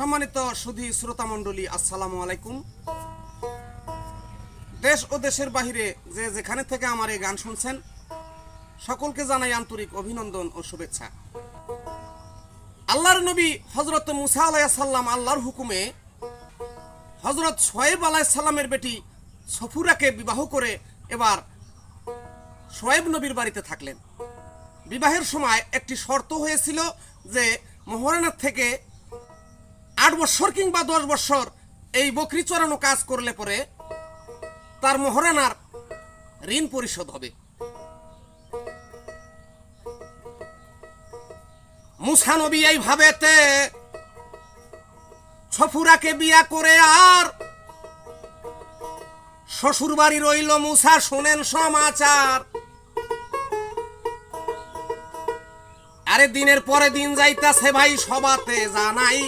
সম্মানিত সুধী শ্রোতা মণ্ডলী, আসসালামু আলাইকুম। দেশ ও দেশের বাহিরে যে যেখানে থেকে আমার এই গান শুনছেন, সকলকে জানাই আন্তরিক অভিনন্দন ও শুভেচ্ছা। আল্লাহর নবী হজরত মুসা আলাইসাল্লাম আল্লাহর হুকুমে হজরত সোয়েব আলাইসাল্লামের বেটি সফুরাকে বিবাহ করে এবার সোয়েব নবীর বাড়িতে থাকলেন। বিবাহের সময় একটি শর্ত হয়েছিল যে মোহরানার থেকে আট বছর কিংবা দশ বছর এই বকরি চড়ানো কাজ করলে পরে তার মোহরানার ঋণ পরিশোধ হবে। মুসানবী এইভাবেতে ছফুরাকে বিয়া করে আর শ্বশুর বাড়ি রইল মুসা, শোনেন সমাচার। আরে দিনের পরে দিন যাইতাছে ভাই সবাতে, জানাই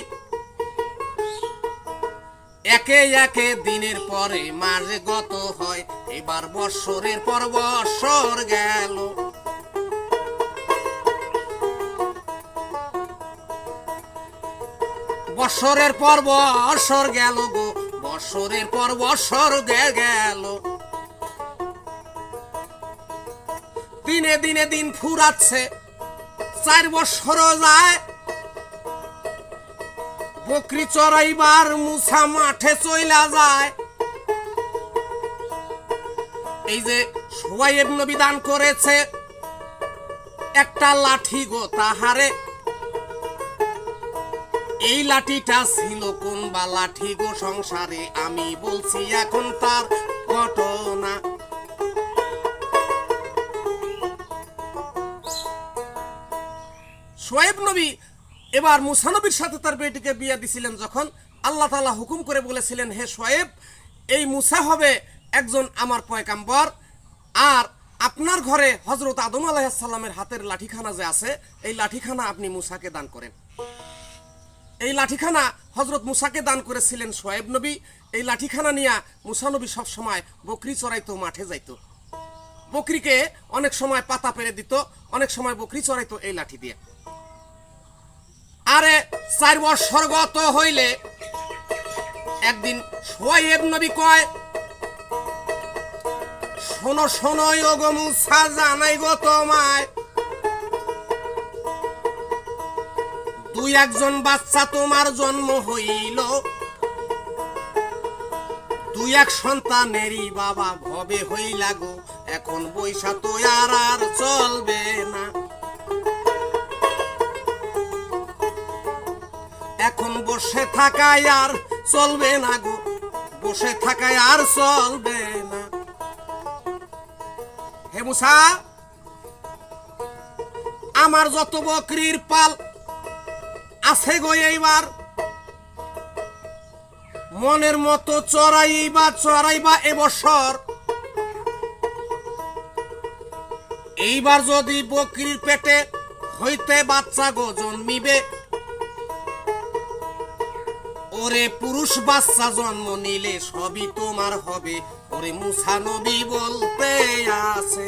একে একে দিনের পরে মাস গত হয়, এবার বৎসরের পর বৎসর গেল। বৎসরের পর বৎসর গেল গো, বৎসরের পর বৎসর গেল। দিনে দিনে দিন ফুরাচ্ছে, চার বৎসরও যায় বকরি চড়াইবার মুসা মাঠে চইলা যায়। এই যে সোয়াইব নবী দান করেছে, একটা লাঠি গো তাহারে। এই লাঠিটা ছিল কোন বা লাঠি গো সংসারে, আমি বলছি এখন তার ঘটনা। সোয়েব নবী এবার মুসানবীর সাথে তার বেটিকে বিয়ে দিছিলেন যখন আল্লাহ তাআলা হুকুম করে বলেছিলেন, হে সোয়েব, এই মুসা হবে একজন আমার পয়কাম্বর আর আপনার ঘরে হজরত আদম আলাইসাল্লামের হাতের লাঠিখানা যে আছে, এই লাঠিখানা আপনি মুসাকে দান করেন। এই লাঠিখানা হজরত মুসাকে দান করেছিলেন সোয়েব নবী। এই লাঠিখানা নিয়ে মুসানবী সব সময় বকরি চড়াইতো, মাঠে যাইত। বকরিকে অনেক সময় পাতা পেরে দিত, অনেক সময় বকরি চড়াইতো এই লাঠি দিয়ে। আরে চার বছর গত হইলে একদিন সোয়েব নবী কয়, শোনো শোনো গো মুসা, জানাই গো তোমায়, দুই একজন বাচ্চা তোমার জন্ম হইল। দুই এক সন্তানেরই বাবা ভবে হইলা গো, এখন বৈশা তো আর আর চলবে বসে থাকায় আর চলবে না গো। বসে থাকায় আর চলবে না। হে মুসা, আমার যত বকরির পাল আছে গো এইবার। মনের মতো চড়াইবা চড়াইবা এবছর এইবার যদি বকরির পেটে হইতে বাচ্চা গো জন্মিবে ওরে পুরুষ বাচ্চা জন্ম নিলে সবই তোমার হবে। ওরে মুসা নবী বলতে আছে।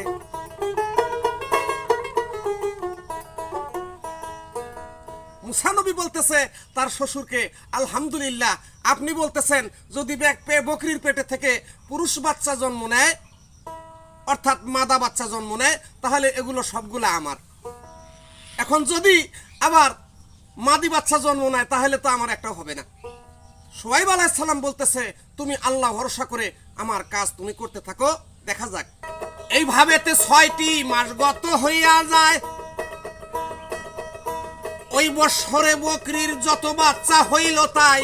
মুসানবী বলতেছে তার শ্বশুরকে, আলহামদুলিল্লাহ, আপনি বলতেছেন, যদি বকরির পেটে থেকে পুরুষ বাচ্চা জন্ম নেয়, অর্থাৎ মাদা বাচ্চা জন্ম নেয়, তাহলে এগুলো সবগুলো আমার। এখন যদি আবার মাদি বাচ্চা জন্ম নেয়, তাহলে তো আমার একটাও হবে না। সোয়াইব আলাইসাল্লাম বলতেছে, তুমি আল্লাহ ভরসা করে আমার কাজ তুমি করতে থাকো, দেখা যাক। এইভাবেতে ছয়টি মাস গত হইয়া যায়। ওই বৎসরে বকরির যত বাচ্চা হইল তাই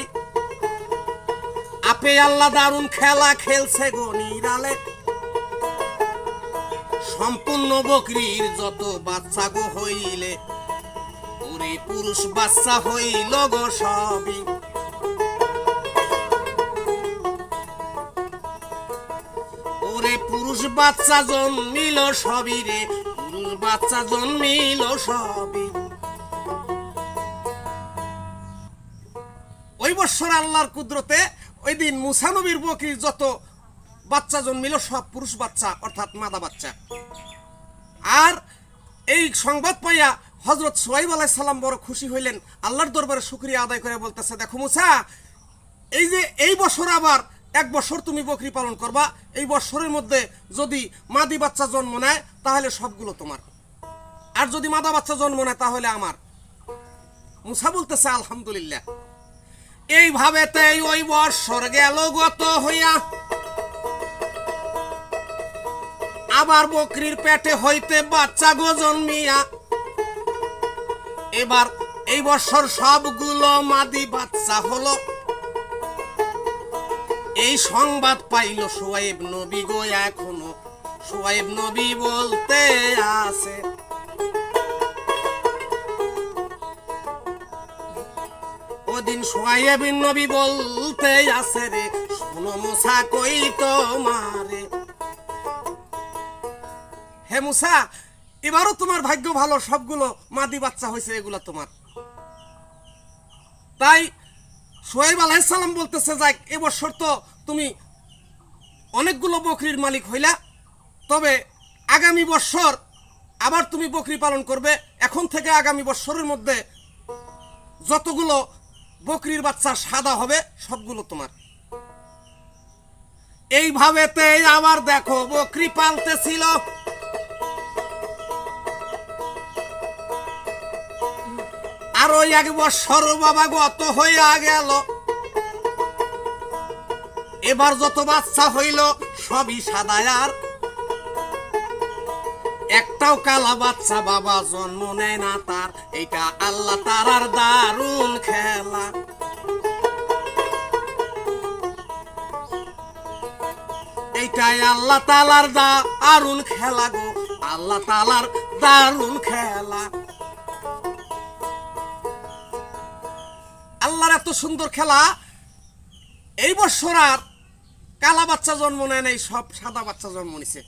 আপে আল্লাহ দারুণ খেলা খেলছে গো নিরালে। সম্পূর্ণ বকরির যত বাচ্চা গো হইলে পুরুষ বাচ্চা হইল গো সবই। পুরুষ বাচ্চা জন্মিল সবই রে, পুরুষ বাচ্চা জন্মিল সবই। ওই বৎসর আল্লাহর কুদরতে ওই দিন মুসানবীর বকরির যত বাচ্চা জন্মিল, সব পুরুষ বাচ্চা, অর্থাৎ মাদা বাচ্চা। আর এই সংবাদ পাইয়া হজরত সোয়াইব আলাইহিস সালাম বড় খুশি হইলেন। আল্লাহর দরবারে শুক্রিয়া আদায় করে বলতেছে, দেখো মুসা, এই যে এই বছর আবার এক বছর তুমি বকরি পালন করবা, এই বছরের মধ্যে যদি মাদি বাচ্চা জন্ম নেয়, তাহলে সবগুলো তোমার। আর যদি মাদা বাচ্চা জন্ম নেয়, তাহলে আমার। মুসা বলতেছে, আলহামদুলিল্লাহ। এইভাবে তাই ওই বৎসর গেল গত হইয়া। আবার বকরির পেটে হইতে বাচ্চা গো জন্মিয়া। এবার এই বছর সবগুলো মাদি বাচ্চা হলো। এই সংবাদ পাইল সোয়াইব নবী গো এখনও। সোয়াইব নবী বলতে আছে। ওদিন সোয়াইব নবী বলতে আছে রে, শোনো মুসা, কই তোমারে? হে মুসা, এবারও তোমার ভাগ্য ভালো, সবগুলো মাদি বাচ্চা হয়েছে, এগুলো তোমার। তাই সোহেব আলাইসাল্লাম বলতেছে, যাক এবছর তো তুমি অনেকগুলো বকরির মালিক হইলা, তবে আগামী বছর আবার তুমি বকরি পালন করবে। এখন থেকে আগামী বছরের মধ্যে যতগুলো বকরির বাচ্চা সাদা হবে, সবগুলো তোমার। এইভাবেতে আবার দেখো, বকরি পালতেছিল। আর ওই এক বছর বাবা গত হইয়া গেল। এবার যত বাচ্চা হইল, সবই সাদায়ার একটাও কালা বাচ্চা বাবা জন্ম নেয় না তার। এটা আল্লাহ তারার দারুণ খেলা। এইটাই আল্লাহ তালার দারুণ খেলা গো। আল্লাহ তালার দারুণ খেলা। আল্লাহর এত সুন্দর খেলা। এই বছর আর কালা বাচ্চা জন্ম নেয় নাই, সব সাদা বাচ্চা জন্ম নিছে।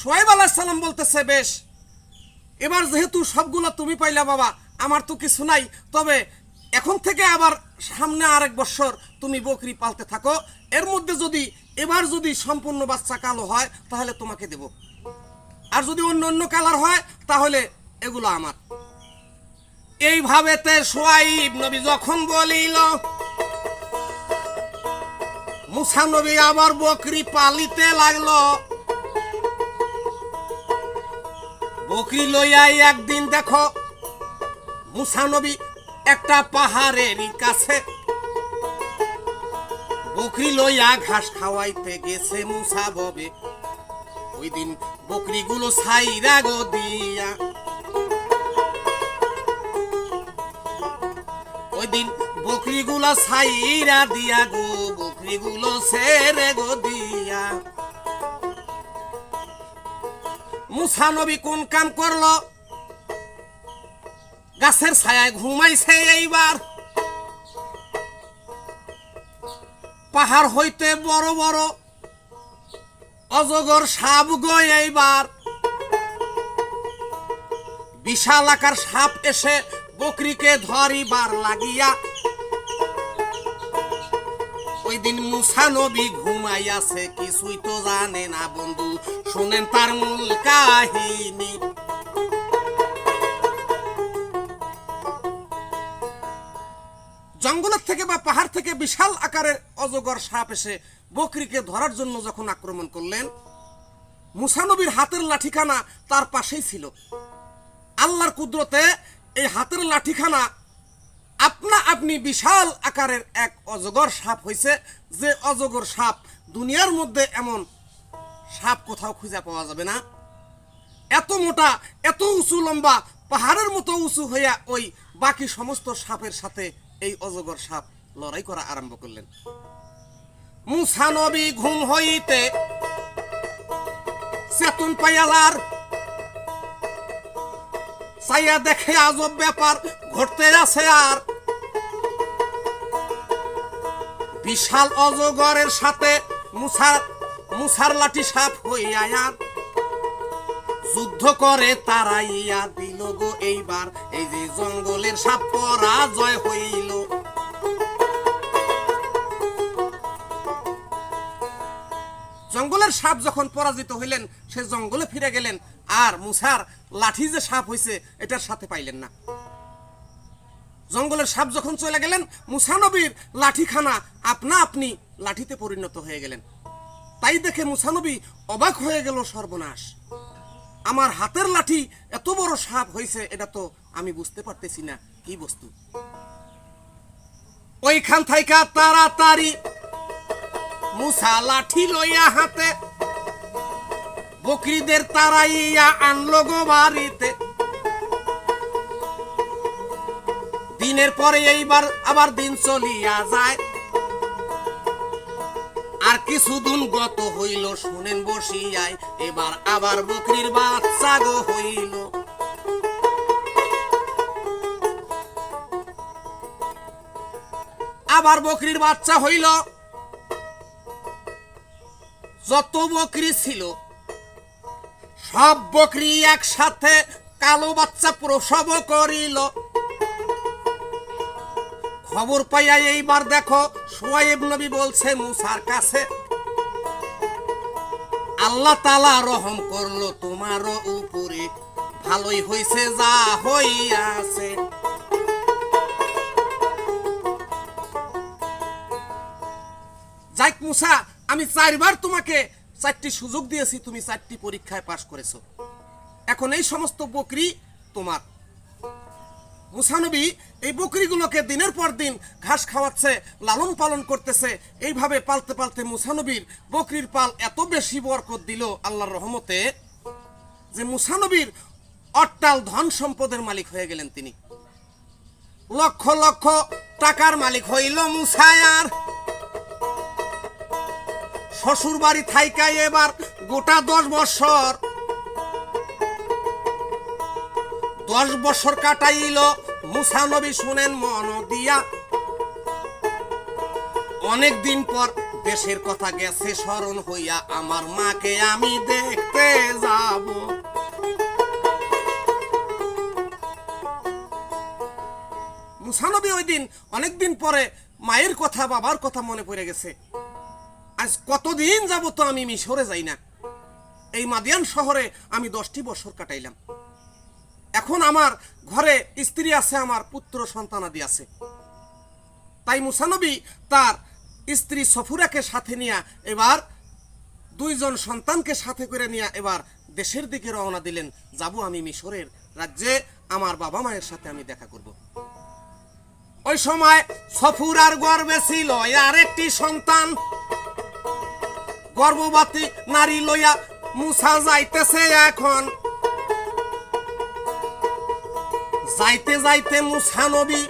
সোহেব আলাহিসাল্লাম বলতেছে, বেশ, এবার যেহেতু সবগুলো তুমি পাইলা বাবা, আমার তো কিছু নাই, তবে এখন থেকে আবার সামনে আরেক বছর তুমি বকরি পালতে থাকো। এর মধ্যে যদি, এবার যদি সম্পূর্ণ বাচ্চা কালো হয়, তাহলে তোমাকে দেব। আর যদি অন্য অন্য কালার হয়, তাহলে এগুলো আমার। এইভাবেতে সোয়াইব নবী যখন বলিল মুসা নবী আবার বকরি পালিতে লাগল। বকরি লইয়াই একদিন দেখো মুসা নবী একটা পাহাড়েরই কাছে। বকরি লইয়া ঘাস খাওয়াইতে গেছে মুসা ববে। ওই দিন বকরিগুলো সাইরা গো দিয়া। ওই দিন বকরিগুলো সাইরা দিয়া গো বকরিগুলো সেরে গো দিয়া। মুসা নবী কোন কাম করল? গাছের ছায়ায় ঘুমাইছে এইবার। পাহাড় হইতে বড় বড় অজগর সাপ গো এইবার। বিশাল আকার সাপ এসে বকরিকে ধরিবার লাগিয়া ওই দিন মুসা নবী ঘুমাইয়াছে কিছুই তো জানে না বন্ধু। শুনেন তার মূল কাহিনী। জঙ্গলের থেকে বা পাহাড় থেকে বিশাল আকারের অজগর সাপ এসে বকরিকে ধরার জন্য যখন আক্রমণ করলেন মুসানবীর হাতের লাঠিখানা তার পাশেই ছিল। আল্লাহর কুদরতে এই হাতের লাঠিখানা আপনা আপনি বিশাল আকারের এক অজগর সাপ হয়েছে যে অজগর সাপ দুনিয়ার মধ্যে এমন সাপ কোথাও খুঁজে পাওয়া যাবে না। এত মোটা, এত উঁচু লম্বা, পাহাড়ের মতো উঁচু হইয়া ওই বাকি সমস্ত সাপের সাথে এই অজগর সাপ লড়াই করা আরম্ভ করলেন। মুসানবী ঘুম হইতে চেতন পাইয়ালার চাইয়া দেখে আজব ব্যাপার, ঘটতে আছে আর বিশাল অজগরের সাথে মুসার মুসার লাঠি সাপ হইয়া যুদ্ধ করে তারাইয়া দিল গো এইবার। এই যে জঙ্গলের সাপ পরাজয় হইল। জঙ্গলের সাপ যখন পরাজিত হইলেন, সে জঙ্গলে ফিরে গেলেন আর মুসার লাঠি যে সাপ হয়েছে এটার সাথে পাইলেন না। জঙ্গলের সাপ যখন চলে গেলেন মুসানবীর লাঠিখানা আপনা আপনি লাঠিতে পরিণত হয়ে গেলেন। তাই দেখে মুসানবী অবাক হয়ে গেল সর্বনাশ। আমার হাতের লাঠি এত বড় সাপ হয়েছে, এটা তো আমি বুঝতে পারতেছি না, কি বস্তু? ওইখান থাইকা তাড়াতাড়ি মুসা লাঠি লইয়া হাতে বকরিদের তারাইয়া আনলো গো বাড়িতে। দিনের পরে এইবার আবার দিন চলিয়া যায়। আর কিছুদিন গত হইল, শুনেন বসিয়ায় এবার আবার বকরির বাচ্চা গো হইল। আবার বকরির বাচ্চা হইল। যত বকরি ছিল, সব বকরি একসাথে কালো বাচ্চা প্রসব করিল। খবর পাইয়া এইবার দেখো, সোয়াইব নবী বলছে, মুসার কাছে আল্লাহ তালা রহম করল তোমারও উপরে। ভালোই হইছে যা হইয়াছে। যাইক মুসা, আমি চারবার তোমাকে চারটি সুযোগ দিয়েছি, তুমি চারটি পরীক্ষায় পাশ করেছ। এখন এই সমস্ত বকরি তোমার। মুসানবী এই বকরিগুলোকে দিনের পর দিন ঘাস খাওয়াচ্ছে, লালন পালন করতেছে। এইভাবে পালতে পালতে মুসানবীর বকরির পাল এত বেশি বরকত দিল আল্লাহর রহমতে যে মুসানবীর অট্টাল ধন সম্পদের মালিক হয়ে গেলেন তিনি। লক্ষ লক্ষ টাকার মালিক হইল মুসায়ার। শ্বশুর বাড়ি থাইকাই এবার গোটা দশ বছর দশ বছর কাটাইল, মুসা নবী শুনেন মন দিয়া। অনেক দিন পর দেশের কথা গেছে, স্মরণ হইয়া আমার মাকে আমি দেখতে যাব। মুসানবী ওই দিন অনেকদিন পরে মায়ের কথা, বাবার কথা মনে পড়ে গেছে। আজ কতদিন যাব তো আমি মিশরে যাই না। এই মাদিয়ান শহরে আমি দশটি বছর কাটাইলাম। এখন আমার ঘরে স্ত্রী আছে, আমার পুত্র সন্তানাদি আছে। তাই মুসানবী তার স্ত্রী সফুরাকে সাথে নিয়ে এবার দুইজন সন্তানকে সাথে করে নিয়ে এবার দেশের দিকে রওনা দিলেন। যাব আমি মিশরের রাজ্যে, আমার বাবা মায়ের সাথে আমি দেখা করব। ওই সময় সফুর আর গর্বে ছিল আর একটি সন্তান। গর্ভবতী নারী লইয়া মুসা যাইতেছে এখন। যাইতে যাইতে মুসা নবী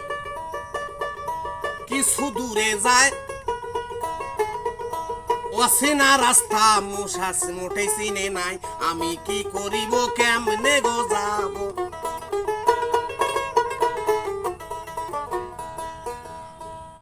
কিছু দূরে যায়। অচেনা রাস্তা মুসা মোটেই চিনে নাই। আমি কি করিব, কেমনে গো যাব